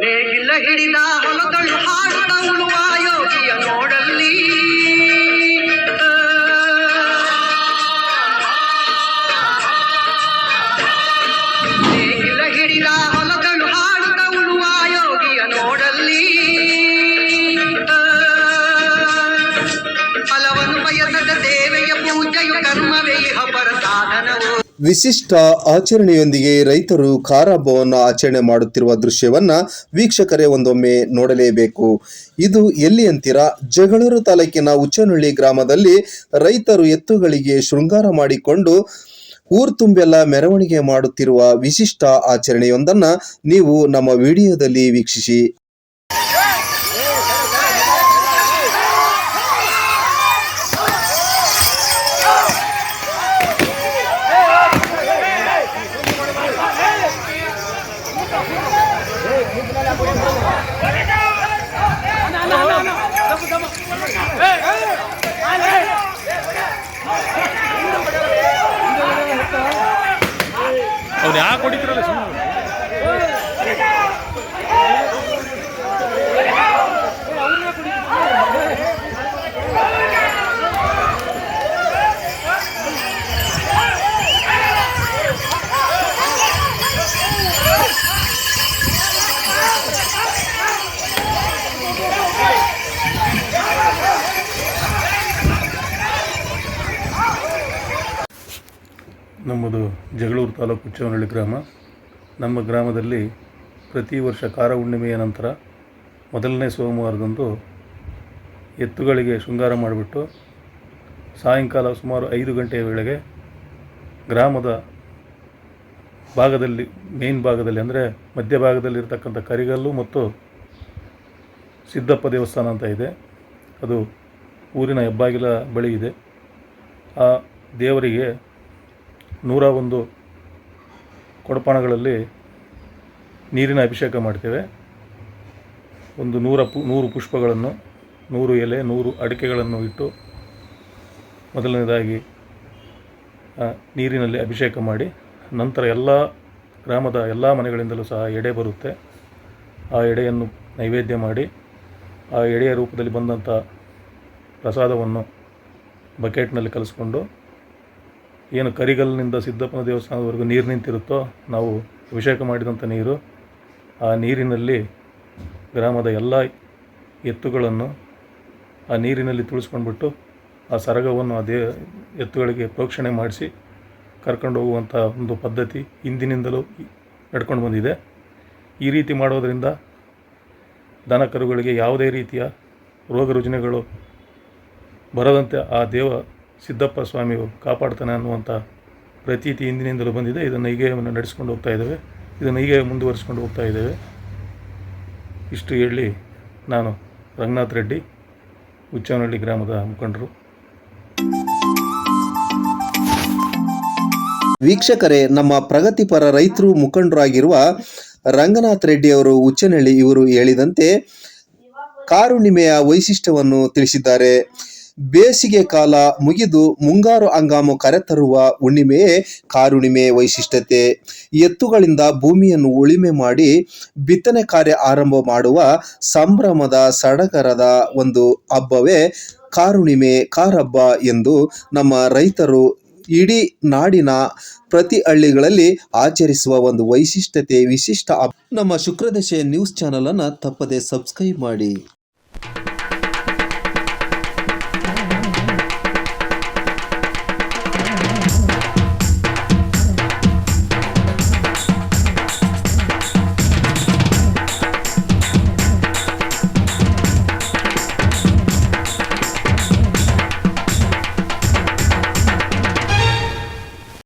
ನೇಗಿಲ್ಲ ಹಿಡಿದ ಹೊಲಗಳು ಹಾಡ ಉಳುವ ಯೋಗಿಯ ನೋಡಲ್ಲಿ. ನೇಗಿಲ್ಲ ಹಿಡಿದ ಹೊಲಗಳು ಹಾಡುತ್ತ ಉಳುವ ಯೋಗಿಯ ನೋಡಲ್ಲಿ. ಫಲವನ್ನು ಬಯಸದ ಸೇವೆಯ ಪೂಜೆಯು ಕರ್ಮವೇ ಇಹ ಸಾಧನವು ವಿಶಿಷ್ಟ ಆಚರಣೆಯೊಂದಿಗೆ ರೈತರು ಖಾರ ಆಚರಣೆ ಮಾಡುತ್ತಿರುವ ದೃಶ್ಯವನ್ನ ವೀಕ್ಷಕರೇ ಒಂದೊಮ್ಮೆ ನೋಡಲೇಬೇಕು. ಇದು ಎಲ್ಲಿ ಅಂತೀರಾ? ಜಗಳೂರು ತಾಲೂಕಿನ ಉಚ್ಚನಹಳ್ಳಿ ಗ್ರಾಮದಲ್ಲಿ ರೈತರು ಎತ್ತುಗಳಿಗೆ ಶೃಂಗಾರ ಮಾಡಿಕೊಂಡು ಊರ್ ತುಂಬೆಲ್ಲ ಮೆರವಣಿಗೆ ಮಾಡುತ್ತಿರುವ ವಿಶಿಷ್ಟ ಆಚರಣೆಯೊಂದನ್ನು ನೀವು ನಮ್ಮ ವಿಡಿಯೋದಲ್ಲಿ ವೀಕ್ಷಿಸಿ. ಅವ್ರು ಯಾಕೆ ಕೊಡಿದ್ರಲ್ಲ ಸುಮ್ಮನೆ ನಮ್ಮದು ಜಗಳೂರು ತಾಲೂಕು ಚವನಹಳ್ಳಿ ಗ್ರಾಮ. ನಮ್ಮ ಗ್ರಾಮದಲ್ಲಿ ಪ್ರತಿ ವರ್ಷ ಕಾರ ಹುಣ್ಣಿಮೆಯ ನಂತರ ಮೊದಲನೇ ಸೋಮವಾರದಂದು ಎತ್ತುಗಳಿಗೆ ಶೃಂಗಾರ ಮಾಡಿಬಿಟ್ಟು ಸಾಯಂಕಾಲ ಸುಮಾರು ಐದು ಗಂಟೆಯ ವೇಳೆಗೆ ಗ್ರಾಮದ ಭಾಗದಲ್ಲಿ ಮೇನ್ ಭಾಗದಲ್ಲಿ ಅಂದರೆ ಮಧ್ಯಭಾಗದಲ್ಲಿರ್ತಕ್ಕಂಥ ಕರಿಗಲ್ಲು ಮತ್ತು ಸಿದ್ದಪ್ಪ ದೇವಸ್ಥಾನ ಅಂತ ಇದೆ. ಅದು ಊರಿನ ಹೆಬ್ಬಾಗಿಲ ಬಳಿ ಇದೆ. ಆ ದೇವರಿಗೆ ನೂರ ಒಂದು ಕೊಡಪಾಣಗಳಲ್ಲಿ ನೀರಿನ ಅಭಿಷೇಕ ಮಾಡ್ತೇವೆ. ಒಂದು ನೂರ ಪು, ನೂರು ಪುಷ್ಪಗಳನ್ನು, ನೂರು ಎಲೆ, ನೂರು ಅಡಿಕೆಗಳನ್ನು ಇಟ್ಟು ಮೊದಲನೇದಾಗಿ ನೀರಿನಲ್ಲಿ ಅಭಿಷೇಕ ಮಾಡಿ, ನಂತರ ಎಲ್ಲ ಗ್ರಾಮದ ಎಲ್ಲ ಮನೆಗಳಿಂದಲೂ ಸಹ ಎಡೆ ಬರುತ್ತೆ. ಆ ಎಡೆಯನ್ನು ನೈವೇದ್ಯ ಮಾಡಿ, ಆ ಎಡೆಯ ರೂಪದಲ್ಲಿ ಬಂದಂಥ ಪ್ರಸಾದವನ್ನು ಬಕೆಟ್ನಲ್ಲಿ ಕಲಿಸ್ಕೊಂಡು ಏನು ಕರಿಗಲ್ಲಿನಿಂದ ಸಿದ್ದಪ್ಪನ ದೇವಸ್ಥಾನದವರೆಗೂ ನೀರು ನಿಂತಿರುತ್ತೋ, ನಾವು ಅಭಿಷೇಕ ಮಾಡಿದಂಥ ನೀರು, ಆ ನೀರಿನಲ್ಲಿ ಗ್ರಾಮದ ಎಲ್ಲ ಎತ್ತುಗಳನ್ನು ಆ ನೀರಿನಲ್ಲಿ ತುಳಿಸ್ಕೊಂಡ್ಬಿಟ್ಟು ಆ ಸರಗವನ್ನು ಆ ದೇ, ಎತ್ತುಗಳಿಗೆ ಪ್ರೋಕ್ಷಣೆ ಮಾಡಿಸಿ ಕರ್ಕೊಂಡು ಹೋಗುವಂಥ ಒಂದು ಪದ್ಧತಿ ಹಿಂದಿನಿಂದಲೂ ನಡ್ಕೊಂಡು ಬಂದಿದೆ. ಈ ರೀತಿ ಮಾಡೋದರಿಂದ ದನ ಕರುಗಳಿಗೆ ಯಾವುದೇ ರೀತಿಯ ರೋಗ ರುಜಿನಗಳು ಬರದಂತೆ ಆ ದೇವ ಸಿದ್ದಪ್ಪ ಸ್ವಾಮಿಯು ಕಾಪಾಡ್ತಾನೆ ಅನ್ನುವಂಥ ಪ್ರತೀತಿ ಹಿಂದಿನಿಂದಲೂ ಬಂದಿದೆ. ಇದನ್ನು ಹೀಗೆ ನಡೆಸ್ಕೊಂಡು ಹೋಗ್ತಾ ಇದ್ದೇವೆ. ಇದನ್ನು ಹೀಗೆ ಮುಂದುವರಿಸ್ಕೊಂಡು ಹೋಗ್ತಾ ಇದ್ದೇವೆ. ಇಷ್ಟು ಹೇಳಿ ನಾನು ರಂಗನಾಥ್ ರೆಡ್ಡಿ ಉಚ್ಚನಹಳ್ಳಿ ಗ್ರಾಮದ ಮುಖಂಡರು. ವೀಕ್ಷಕರೇ, ನಮ್ಮ ಪ್ರಗತಿಪರ ರೈತರು ಮುಖಂಡರಾಗಿರುವ ರಂಗನಾಥ್ ರೆಡ್ಡಿ ಅವರು ಉಚ್ಚನಹಳ್ಳಿ ಇವರು ಹೇಳಿದಂತೆ ಕಾರುಣಿಮೆಯ ವೈಶಿಷ್ಟ್ಯವನ್ನು ತಿಳಿಸಿದ್ದಾರೆ. ಬೇಸಿಗೆ ಕಾಲ ಮುಗಿದು ಮುಂಗಾರು ಹಂಗಾಮು ಕರೆತರುವ ಹುಣ್ಣಿಮೆಯೇ ಕಾರುಣಿಮೆ ವೈಶಿಷ್ಟ್ಯತೆ ಎತ್ತುಗಳಿಂದ ಭೂಮಿಯನ್ನು ಉಳಿಮೆ ಮಾಡಿ ಬಿತ್ತನೆ ಕಾರ್ಯ ಆರಂಭ ಮಾಡುವ ಸಂಭ್ರಮದ ಸಡಗರದ ಒಂದು ಹಬ್ಬವೇ ಕಾರುಣಿಮೆ, ಕಾರಬ್ಬ ಎಂದು ನಮ್ಮ ರೈತರು ಇಡೀ ನಾಡಿನ ಪ್ರತಿ ಹಳ್ಳಿಗಳಲ್ಲಿ ಆಚರಿಸುವ ಒಂದು ವೈಶಿಷ್ಟ್ಯತೆ, ವಿಶಿಷ್ಟ. ನಮ್ಮ ಶುಕ್ರದಶೆ ನ್ಯೂಸ್ ಚಾನಲನ್ನು ತಪ್ಪದೆ ಸಬ್ಸ್ಕ್ರೈಬ್ ಮಾಡಿ